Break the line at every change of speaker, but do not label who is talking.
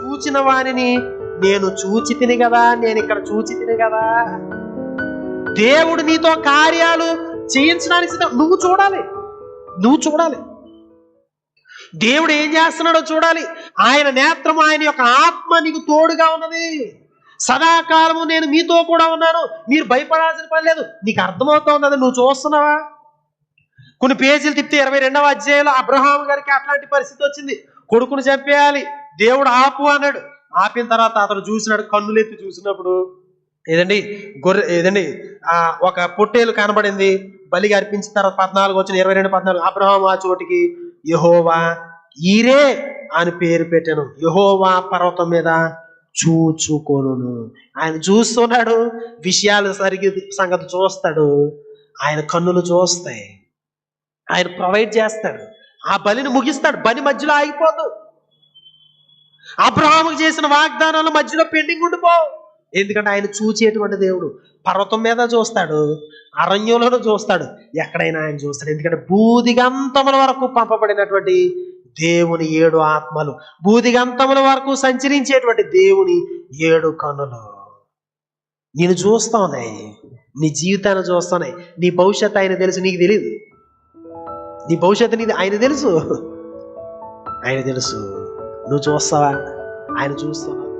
చూచిన వారిని నేను చూచి తిని కదా నేను ఇక్కడ చూచి తిని కదా దేవుడు నీతో కార్యాలు చేయించడానికి నువ్వు చూడాలి. నువ్వు చూడాలి. దేవుడు ఏం చేస్తున్నాడో చూడాలి. ఆయన నేత్రం ఆయన యొక్క ఆత్మ నీకు తోడుగా ఉన్నది. సదాకాలము నేను మీతో కూడా ఉన్నాను. మీరు భయపడాల్సిన పని లేదు. నీకు అర్థమవుతా ఉన్నది. నువ్వు చూస్తున్నావా? కొన్ని పేజీలు తిప్పితే ఇరవై రెండవ అధ్యాయంలో అబ్రహాం గారికి అట్లాంటి పరిస్థితి వచ్చింది. కొడుకును చంపేయాలి. దేవుడు ఆపు అన్నాడు. ఆపిన తర్వాత అతను చూసినాడు కన్నులెత్తి చూసినప్పుడు ఏదండి? గొర్రె ఏదండి? ఆ ఒక పొట్టేలు కనబడింది. బలిగా అర్పించిన తర్వాత పద్నాలుగు వచ్చిన ఇరవై రెండు పద్నాలుగు. అబ్రహాం ఆ చోటికి యహోవా ఈరే అని పేరు పెట్టాను. యహోవా పర్వతం మీద చూచుకోను ఆయన చూస్తున్నాడు విషయాలు సరిగి సంగతి చూస్తాడు. ఆయన కన్నులు చూస్తాయి. ఆయన ప్రొవైడ్ చేస్తాడు. ఆ బలిని ముగిస్తాడు. బలి మధ్యలో ఆగిపోదు. అబ్రహాముకు చేసిన వాగ్దానాలు మధ్యలో పెండింగ్ ఉండిపోవు ఎందుకంటే ఆయన చూచేటువంటి దేవుడు. పర్వతం మీద చూస్తాడు. అరణ్యంలోనూ చూస్తాడు. ఎక్కడైనా ఆయన చూస్తాడు. ఎందుకంటే బూదిగంతముల వరకు పంపబడినటువంటి దేవుని ఏడు ఆత్మలు. బూదిగంతముల వరకు సంచరించేటువంటి దేవుని ఏడు కనులు నేను చూస్తావున్నాయి నీ జీవితాన్ని చూస్తున్నాయి నీ భవిష్యత్తు ఆయన తెలుసు నీకు తెలియదు నీ భవిష్యత్తు నీది. ఆయన తెలుసు. ఆయన తెలుసు. నువ్వు చూస్తావా? ఆయన చూస్తావా?